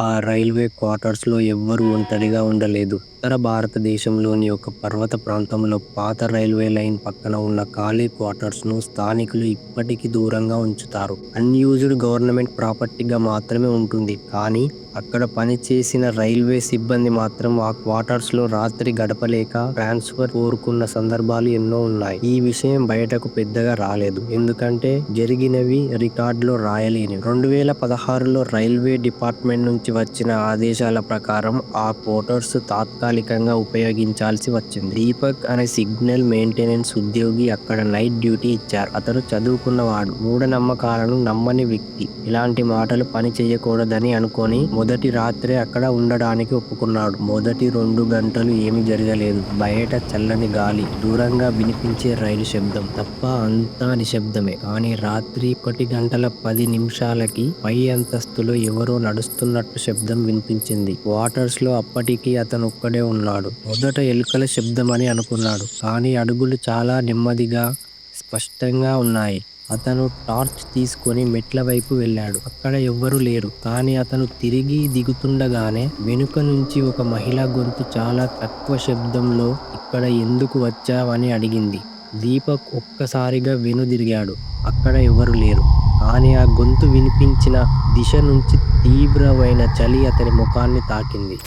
ఆ రైల్వే క్వార్టర్స్లో ఎవ్వరూ ఒంటరిగా ఉండలేదు. ఉత్తర భారతదేశంలోని ఒక పర్వత ప్రాంతంలో పాత రైల్వే లైన్ పక్కన ఉన్న ఖాళీ క్వార్టర్స్ను స్థానికులు ఇప్పటికీ దూరంగా ఉంచుతారు. అన్యూజ్డ్ గవర్నమెంట్ ప్రాపర్టీగా మాత్రమే ఉంటుంది. కానీ అక్కడ పనిచేసిన రైల్వే సిబ్బంది మాత్రం ఆ క్వార్టర్స్లో రాత్రి గడపలేక ట్రాన్స్ఫర్ కోరుకున్న సందర్భాలు ఎన్నో ఉన్నాయి. ఈ విషయం బయటకు పెద్దగా రాలేదు. ఎందుకంటే జరిగినవి రికార్డులో రాయలేని రెండు వేల పదహారులో రైల్వే డిపార్ట్మెంట్ నుంచి వచ్చిన ఆదేశాల ప్రకారం ఆ క్వార్టర్స్ తాత్కాలికంగా ఉపయోగించాల్సి వచ్చింది. దీపక్ అనే సిగ్నల్ మెయింటెనెన్స్ ఉద్యోగి అక్కడ నైట్ డ్యూటీ ఇచ్చారు. అతను చదువుకున్నవాడు. మూఢనమ్మకాలను నమ్మని వ్యక్తి. ఇలాంటి మాటలు పని చేయకూడదని అనుకొని మొదటి రాత్రే అక్కడ ఉండడానికి ఒప్పుకున్నాడు. మొదటి రెండు గంటలు ఏమీ జరగలేదు. బయట చల్లని గాలి, దూరంగా వినిపించే రైలు శబ్దం తప్ప అంతా నిశ్శబ్దమే. కానీ రాత్రి ఒకటి గంటల పది నిమిషాలకి పై అంతస్తులో ఎవరో నడుస్తున్నట్టు శబ్దం వినిపించింది. క్వార్టర్స్లో అప్పటికీ అతనొక్కడే ఉన్నాడు. మొదట ఎలుకల శబ్దం అని అనుకున్నాడు. కానీ అడుగులు చాలా నెమ్మదిగా, స్పష్టంగా ఉన్నాయి. అతను టార్చ్ తీసుకొని మెట్లవైపు వెళ్ళాడు. అక్కడ ఎవ్వరూ లేరు. కానీ అతను తిరిగి దిగుతుండగానే వెనుక నుంచి ఒక మహిళ గొంతు చాలా తక్కువ శబ్దంలో ఇక్కడ ఎందుకు వచ్చావని అడిగింది. దీపక్ ఒక్కసారిగా వెనుదిరిగాడు. అక్కడ ఎవరు లేరు. కానీ ఆ గొంతు వినిపించిన దిశ నుంచి తీవ్రమైన చలి అతని ముఖాన్ని తాకింది.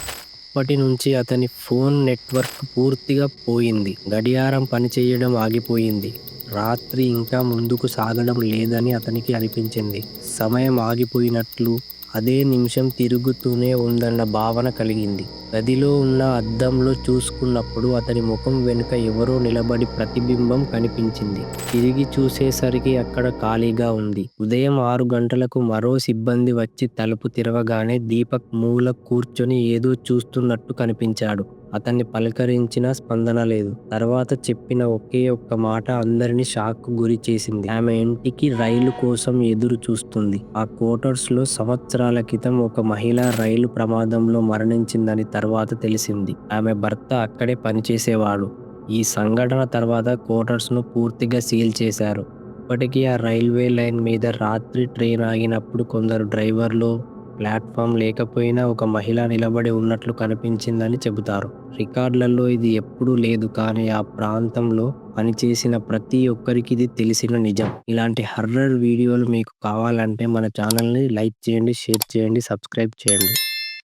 అప్పటి నుంచి అతని ఫోన్ నెట్వర్క్ పూర్తిగా పోయింది. గడియారం పనిచేయడం ఆగిపోయింది. రాత్రి ఇంకా ముందుకు సాగడం లేదని అతనికి అనిపించింది. సమయం ఆగిపోయినట్లు, అదే నిమిషం తిరుగుతూనే ఉందన్న భావన కలిగింది. గదిలో ఉన్న అద్దంలో చూసుకున్నప్పుడు అతని ముఖం వెనుక ఎవరో నిలబడి ప్రతిబింబం కనిపించింది. తిరిగి చూసేసరికి అక్కడ ఖాళీగా ఉంది. ఉదయం ఆరు గంటలకు మరో సిబ్బంది వచ్చి తలుపు తిరవగానే దీపక్ మూల కూర్చొని ఏదో చూస్తున్నట్టు కనిపించాడు. అతన్ని పలకరించిన స్పందన లేదు. తర్వాత చెప్పిన ఒకే ఒక్క మాట అందరినీ షాక్ గురి గురిచేసింది. ఆమె ఇంటికి రైలు కోసం ఎదురు చూస్తుంది ఆ క్వార్టర్స్లో సంవత్సరాల క్రితం ఒక మహిళ రైలు ప్రమాదంలో మరణించిందని తర్వాత తెలిసింది. ఆమె భర్త అక్కడే పనిచేసేవాడు. ఈ సంఘటన తర్వాత క్వార్టర్స్ను పూర్తిగా సీల్ చేశారు. ఇప్పటికీ ఆ రైల్వే లైన్ మీద రాత్రి ట్రైన్ ఆగినప్పుడు కొందరు డ్రైవర్లు ప్లాట్ఫామ్ లేకపోయినా ఒక మహిళ నిలబడి ఉన్నట్లు కనిపించిందని చెబుతారు. రికార్డులలో ఇది ఎప్పుడూ లేదు కానీ ఆ ప్రాంతంలో పనిచేసిన ప్రతి ఒక్కరికి ఇది తెలిసిన నిజం. ఇలాంటి హర్రర్ వీడియోలు మీకు కావాలంటే మన ఛానల్ని లైక్ చేయండి, షేర్ చేయండి, సబ్స్క్రైబ్ చేయండి.